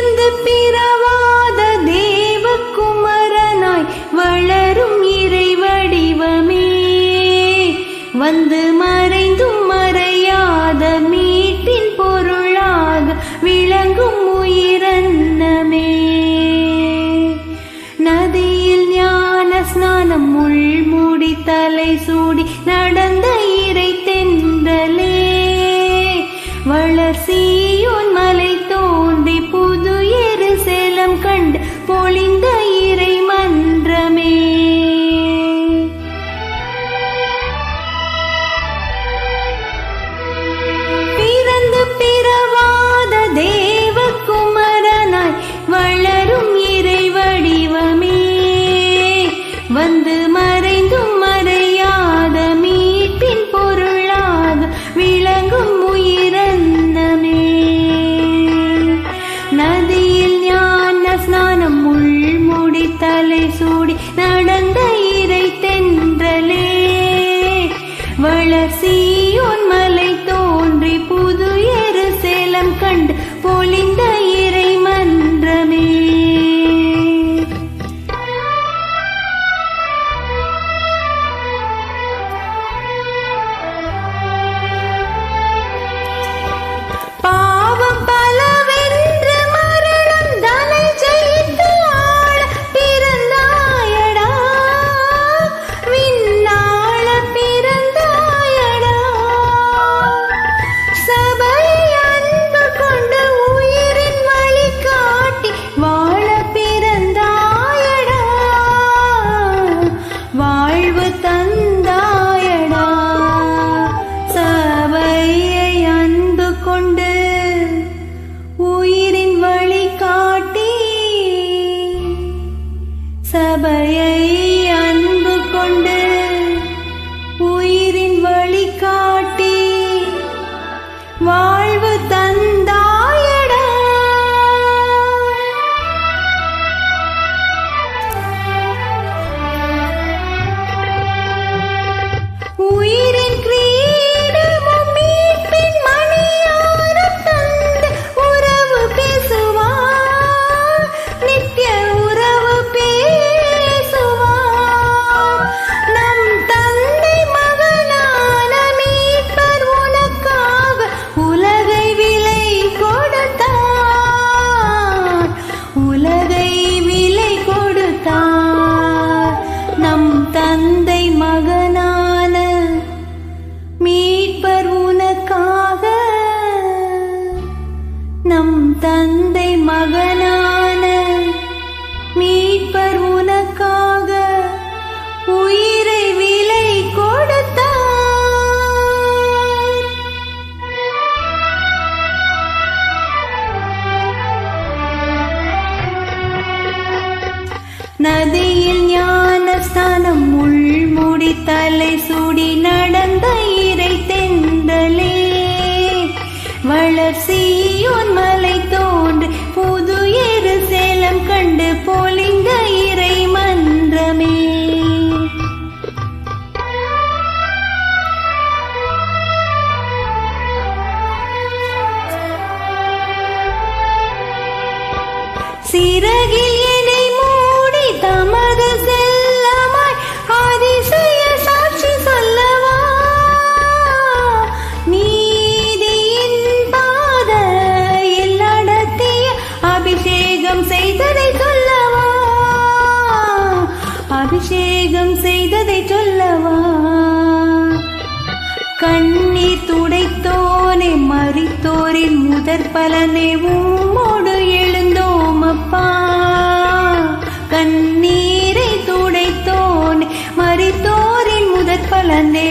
பிறந்து பிறவாத தேவகுமரனாய் வளரும் இறை வடிவமே வந்து மறைந்தும் மறையாத மீட்டின் பொருளாக விளங்கும் உயிரன்னமே. நதியில் ஞான ஸ்நானம் உள்மூடி தலை சூடி நடந்த இறை தென்றலே. வளர்ச்சி சபையை அன்பு கொண்டு சிறகில் என்னை மூடி தமது செல்லமாய் அதிசய சாட்சி சொல்லவா? நீதியின் பாத எல்லடத்திய அபிஷேகம் செய்ததை சொல்லவா? அபிஷேகம் செய்ததை சொல்லவா? கண்ணீர் துடைத்தோனே மறித்தோரின் முதற் பலனே உம்மா கண்ணீரை துடைத்தோன் மறித்தோரின் முதற் பலந்தே